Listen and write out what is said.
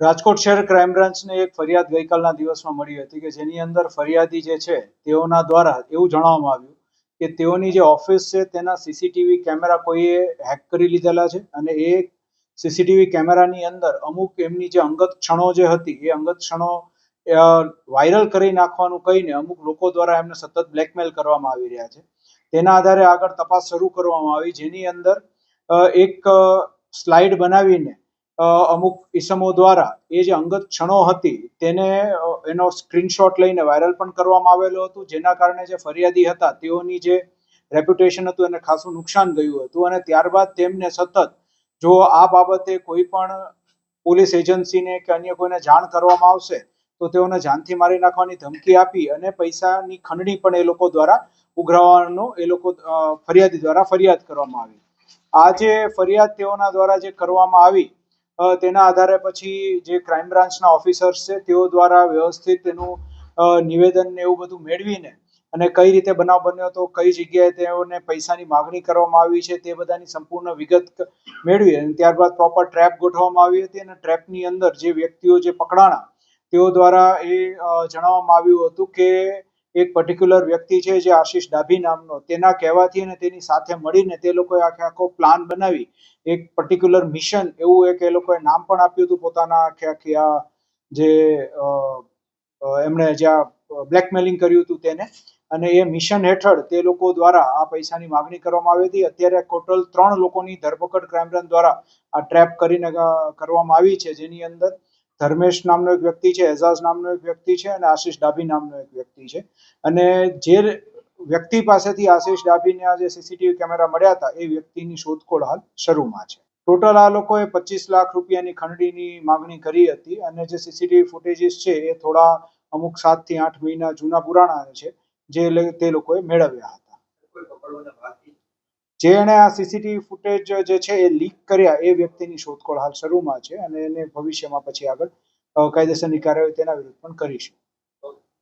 રાજકોટ શહેર ક્રાઇમ બ્રાન્ચને એક ફરિયાદ ગઈકાલના દિવસમાં મળી હતી કે જેની અંદર ફરિયાદી જે છે, તેઓના દ્વારા એવું જણાવવામાં આવ્યું કે તેઓની જે ઓફિસ છે, તેના સીસીટીવી કેમેરા કોઈએ હેક કરી લીધેલા છે અને એ સીસીટીવી કેમેરાની અંદર અમુક એમની જે અંગત ક્ષણો જે હતી, એ અંગત ક્ષણો વાયરલ કરી નાખવાનું કહીને અમુક લોકો દ્વારા એમને સતત બ્લેકમેલ કરવામાં આવી રહ્યા છે. તેના આધારે આગળ તપાસ શરૂ કરવામાં આવી, જેની અંદર એક સ્લાઇડ બનાવીને અમુક ઇસમો દ્વારા એ જે અંગત ક્ષણો હતી તેને એનો સ્ક્રીનશોટ લઈને વાયરલ પણ કરવામાં આવેલો હતું. જેના કારણે જે ફરિયાદી હતા તેઓની જે રેપ્યુટેશન હતું એને ખાસું નુકસાન ગયું હતું અને ત્યારબાદ તેમને સતત જો આ બાબતે કોઈ પણ પોલીસ એજન્સીને કે અન્ય કોઈને જાણ કરવામાં આવશે તો તેઓને જાનથી મારી નાખવાની ધમકી આપી અને પૈસાની ખંડણી પણ એ લોકો દ્વારા ઉઘરાવવાનો, એ લોકો ફરિયાદી દ્વારા ફરિયાદ કરવામાં આવી. આ જે ફરિયાદ તેઓના દ્વારા જે કરવામાં આવી તેના આધારે પછી જે ક્રાઇમ બ્રાન્ચના ઓફિસર્સ છે, તેઓ દ્વારા વ્યવસ્થિત તેનું નિવેદન ને એવું બધું મેળવીને અને કઈ રીતે બનાવ બન્યો હતો, કઈ જગ્યાએ તેઓને પૈસાની માગણી કરવામાં આવી છે, તે બધાની સંપૂર્ણ વિગત મેળવી અને ત્યારબાદ પ્રોપર ટ્રેપ ગોઠવવામાં આવી હતી અને ટ્રેપની અંદર જે વ્યક્તિઓ જે પકડાણા, તેઓ દ્વારા એ જણાવવામાં આવ્યું હતું કે એક પર્ટિક્યુલર વ્યક્તિ છે જે આશીષ ડાભી નામનો. તેના કહેવાથી અને તેની સાથે મળીને તે લોકોએ આખે આખો પ્લાન બનાવી. એક પર્ટિક્યુલર મિશન એવું એક એ લોકોએ નામ પણ આપ્યું હતું પોતાના આખે આખી આ જે એમણે જ્યાં બ્લેકમેલિંગ કર્યું હતું તેને. અને એ મિશન હેઠળ તે લોકો દ્વારા આ પૈસાની માગણી કરવામાં આવી હતી. અત્યારે ટોટલ ત્રણ લોકોની ધરપકડ ક્રાઇમ બ્રાન્ચ દ્વારા આ ટ્રેપ કરીને કરવામાં આવી છે જેની અંદર ધર્મેશ નામનો એક વ્યક્તિ છે, એઝાઝ નામનો એક વ્યક્તિ છે અને આશીષ ડાભી નામનો એક વ્યક્તિ છે. અને જે વ્યક્તિ પાસેથી આશીષ આ જે સીસીટીવી કેમેરા મળ્યા હતા, એ વ્યક્તિની શોધખોળ હાલ શરૂમાં છે. ટોટલ આ લોકોએ પચીસ લાખ રૂપિયાની ખંડણીની માગણી કરી હતી અને જે સીસીટીવી ફૂટેજીસ છે, એ થોડા અમુક સાતથી આઠ મહિના જૂના પુરાણા છે, જે તે લોકોએ મેળવ્યા હતા. જે એણે આ સીસીટીવી ફૂટેજ જે છે એ લીક કર્યા એ વ્યક્તિની શોધખોળ હાલ શરૂમાં છે અને એને ભવિષ્યમાં પછી આગળ કાયદેસરની કાર્યવાહી તેના વિરુદ્ધ પણ કરીશું.